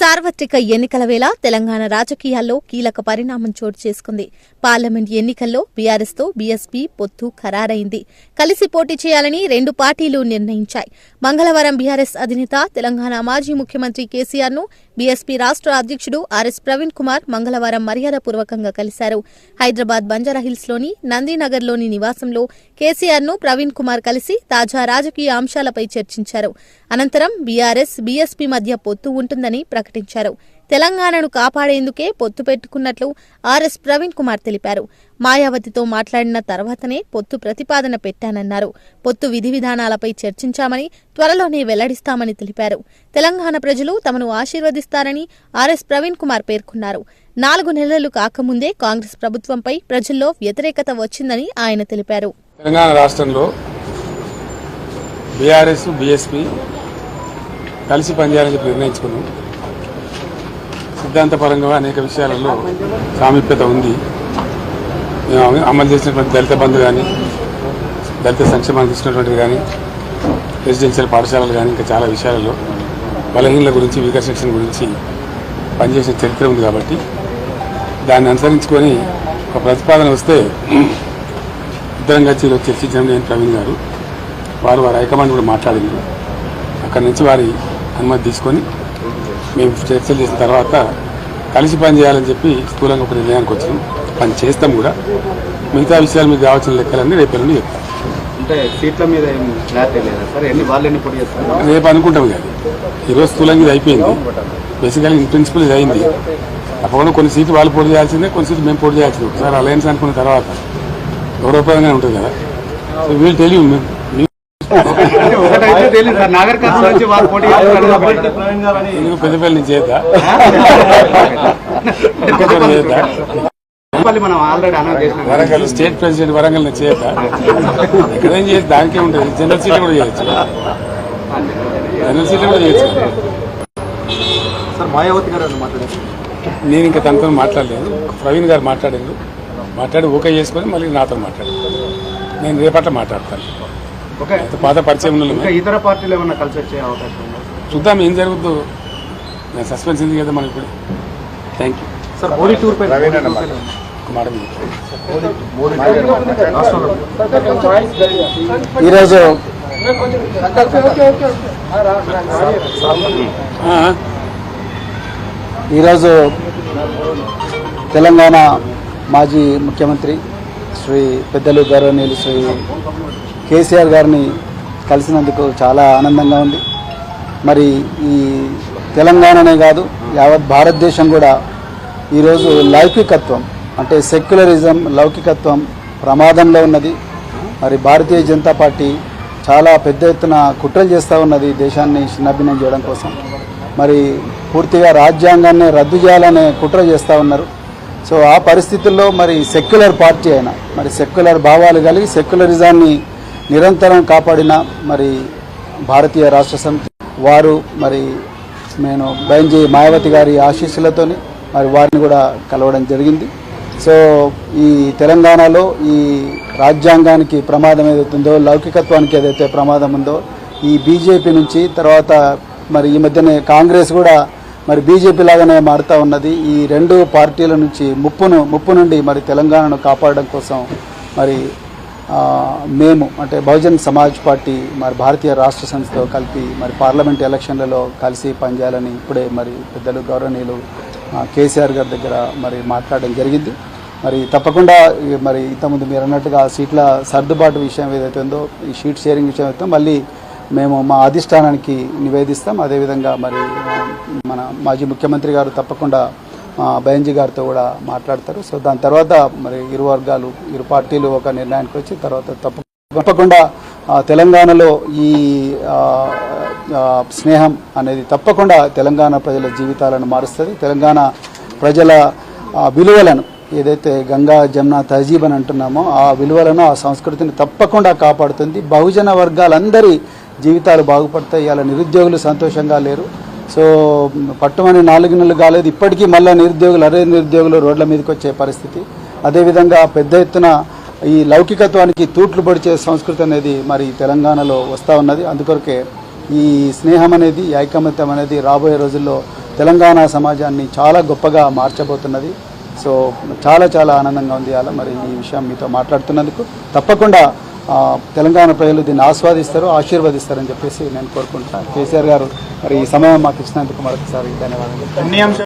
సార్వత్రిక ఎన్నికల వేళ తెలంగాణ రాజకీయాల్లో కీలక పరిణామం చోటు చేసుకుంది. పార్లమెంట్ ఎన్నికల్లో బీఆర్ఎస్తో బీఎస్పీ పొత్తు ఖరారైంది. కలిసి పోటీ చేయాలని రెండు పార్టీలు నిర్ణయించాయి. మంగళవారం బీఆర్ఎస్ అధినేత తెలంగాణ మాజీ ముఖ్యమంత్రి కేసీఆర్ను బీఎస్పీ రాష్ట్ర అధ్యక్షుడు ఆర్ఎస్ ప్రవీణ్ కుమార్ మంగళవారం మర్యాదపూర్వకంగా కలిశారు. హైదరాబాద్ బంజారాహిల్స్లోని నందీనగర్లోని నివాసంలో కేసీఆర్ను ప్రవీణ్ కుమార్ కలిసి తాజా రాజకీయ అంశాలపై చర్చించారు. అనంతరం బీఆర్ఎస్ బీఎస్పీ మధ్య పొత్తు ఉంటుందని ప్రకటించారు. తెలంగాణను కాపాడేందుకే పొత్తు పెట్టుకున్నట్లు ఆర్ఎస్ ప్రవీణ్ కుమార్ తెలిపారు. మాయావతితో మాట్లాడిన తర్వాతనే పొత్తు ప్రతిపాదన పెట్టానన్నారు. పొత్తు విధి విధానాలపై చర్చించామని త్వరలోనే వెల్లడిస్తామని తెలిపారు. తెలంగాణ ప్రజలు తమను ఆశీర్వదిస్తారని ఆర్ఎస్ ప్రవీణ్ కుమార్ పేర్కొన్నారు. నాలుగు నెలలు కాకముందే కాంగ్రెస్ ప్రభుత్వంపై ప్రజల్లో వ్యతిరేకత వచ్చిందని ఆయన తెలిపారు. తెలంగాణ రాష్ట్రంలో బీఆర్ఎస్ బీఎస్పీ కలిసి పనిచేయాలని చెప్పి నిర్ణయించుకున్నాం. సిద్ధాంతపరంగా అనేక విషయాలలో సామీప్యత ఉంది. మేము అమలు చేసినటువంటి దళిత బంధు కానీ దళిత సంక్షేమానికి ఇచ్చినటువంటిది కానీ రెసిడెన్షియల్ పాఠశాలలు కానీ ఇంకా చాలా విషయాలలో బలహీనల గురించి వీకర్ సెక్షన్ గురించి పనిచేసిన చరిత్ర ఉంది కాబట్టి దాన్ని అనుసరించుకొని ఒక ప్రతిపాదన వస్తే ఇద్దరం కలిసి చర్చించడం నేను ప్రవీణ్ గారు. వారు వారి హైకమాండ్ కూడా మాట్లాడింది. అక్కడి నుంచి వారి అనుమతి తీసుకొని మేము చర్చలు చేసిన తర్వాత కలిసి పని చేయాలని చెప్పి స్థూలంగా ఒక నిర్ణయానికి వచ్చినాం. పని చేస్తాం కూడా. మిగతా విషయాలు మీకు కావాల్సిన లెక్కలన్నీ రేపు ఎల్లుండి చెప్తాం. రేపు అనుకుంటాం కానీ ఈరోజు స్థూలంగా ఇది అయిపోయింది. బేసికల్ ఇన్ ప్రిన్సిపల్ ఇది అయింది. తప్పకుండా కొన్ని సీట్లు వాళ్ళు పోటీ చేయాల్సిందే కొన్ని సీట్లు మేము పోటీ చేయాల్సిందే. ఒకసారి అలయన్స్ అనుకున్న తర్వాత గౌరవప్రదంగా ఉంటుంది కదా. సో వీళ్ళు తెలియదు అంటే సార్. నుంచి వాళ్ళు పోటీ పెద్దపల్లి నుంచి చేద్దా పెద్దపల్లి చేద్దా మళ్ళీ మనం ఆల్రెడీ అనౌన్స్ చేసినాం. వరంగల్ స్టేట్ ప్రెసిడెంట్ వరంగల్ ఎక్కడేం చేయొచ్చు దానికే ఉంటుంది. జనరల్ సీట్లు కూడా చేయొచ్చు. జనరల్ సీట్లు కూడా చేయొచ్చు. సార్ మాయావతి గారు అని మాట్లాడారు? నేను ఇంకా తనతో మాట్లాడలేదు. ప్రవీణ్ గారు మాట్లాడారు. మాట్లాడి ఓకే చేసుకొని మళ్ళీ నాతో మాట్లాడారు నేను రేపట్ల మాట్లాడతాను. ఓకే. అయితే పాత పరిచయం ఇతర పార్టీలు ఏమన్నా కలిసి వచ్చే అవకాశం ఉందా? చూద్దాం ఏం జరుగుతుందో నేను సస్పెన్స్ ఉంది కదా మనకి ఇప్పుడు thank you sir Modi tour పై ఒక ఈరోజు ఆ, ఈరోజు తెలంగాణ మాజీ ముఖ్యమంత్రి శ్రీ పెద్దలు గౌరవనీయులు శ్రీ కేసీఆర్ గారిని కలిసినందుకు చాలా ఆనందంగా ఉంది. మరి ఈ తెలంగాణనే కాదు యావత్ భారతదేశం కూడా ఈరోజు లౌకికత్వం అంటే సెక్యులరిజం లౌకికత్వం ప్రమాదంలో ఉన్నది. మరి భారతీయ జనతా పార్టీ చాలా పెద్ద ఎత్తున కుట్రలు చేస్తూ ఉన్నది దేశాన్ని చిన్నభిన్నం చేయడం కోసం. మరి పూర్తిగా రాజ్యాంగాన్ని రద్దు చేయాలనే కుట్ర చేస్తూ ఉన్నారు. సో ఆ పరిస్థితుల్లో మరి సెక్యులర్ పార్టీ అయినా మరి సెక్యులర్ భావాలు కలిగి సెక్యులరిజాన్ని నిరంతరం కాపాడిన మరి భారతీయ రాష్ట్ర సమితి వారు మరి నేను బైంజీ మాయావతి గారి ఆశీస్సులతోని మరి వారిని కూడా కలవడం జరిగింది. సో ఈ తెలంగాణలో ఈ రాజ్యాంగానికి ప్రమాదం ఏదైతుందో లౌకికత్వానికి ఏదైతే ప్రమాదం ఉందో ఈ బీజేపీ నుంచి తర్వాత మరి ఈ మధ్యనే కాంగ్రెస్ కూడా మరి బీజేపీ లాగానే మారుతూ ఉన్నది. ఈ రెండు పార్టీల నుంచి ముప్పును ముప్పు నుండి మరి తెలంగాణను కాపాడడం కోసం మరి మేము అంటే బహుజన్ సమాజ్ పార్టీ మరి భారతీయ రాష్ట్ర సంస్థతో కలిపి మరి పార్లమెంట్ ఎలక్షన్లలో కలిసి పనిచేయాలని ఇప్పుడే మరి పెద్దలు గౌరవనీయులు కేసీఆర్ గారి దగ్గర మరి మాట్లాడడం జరిగింది. మరి తప్పకుండా మరి ఇంతకుముందు మీరు అన్నట్టుగా సీట్ల సర్దుబాటు విషయం ఏదైతే ఉందో ఈ షీట్ షేరింగ్ విషయం అయితే మళ్ళీ మేము మా అధిష్టానానికి నివేదిస్తాం. అదేవిధంగా మరి మన మాజీ ముఖ్యమంత్రి గారు తప్పకుండా బయంజీ గారితో కూడా మాట్లాడతారు. సో దాని తర్వాత మరి ఇరు వర్గాలు ఇరు పార్టీలు ఒక నిర్ణయానికి వచ్చి తర్వాత తప్ప తప్పకుండా తెలంగాణలో ఈ స్నేహం అనేది తప్పకుండా తెలంగాణ ప్రజల జీవితాలను మారుస్తుంది. తెలంగాణ ప్రజల ఆ, విలువలను ఏదైతే గంగా జమున తహజీబ్ అని అంటున్నామో ఆ విలువలను ఆ సంస్కృతిని తప్పకుండా కాపాడుతుంది. బహుజన వర్గాలందరి జీవితాలు బాగుపడతాయి. ఇలా నిరుద్యోగులు సంతోషంగా లేరు. సో పట్టుమని నాలుగు నెలలు కాలేదు. ఇప్పటికీ మళ్ళీ నిరుద్యోగులు అరే నిరుద్యోగులు రోడ్ల మీదకి వచ్చే పరిస్థితి. అదేవిధంగా పెద్ద ఎత్తున ఈ లౌకికత్వానికి తూట్లు పొడిచే సంస్కృతి అనేది మరి తెలంగాణలో వస్తూ ఉన్నది. అందుకొరకే ఈ స్నేహం అనేది ఐకమత్యం అనేది రాబోయే రోజుల్లో తెలంగాణ సమాజాన్ని చాలా గొప్పగా మార్చబోతున్నది. సో చాలా చాలా ఆనందంగా ఉంది అలా మరి ఈ విషయం మీతో మాట్లాడుతున్నందుకు. తప్పకుండా తెలంగాణ ప్రజలు దీన్ని ఆస్వాదిస్తారు ఆశీర్వదిస్తారని చెప్పేసి నేను కోరుకుంటున్నాను కేసీఆర్ గారు మరి ఈ సమయం మాకు ఇచ్చినందుకు మరొకసారి ధన్యవాదాలు. అన్ని అంశాలు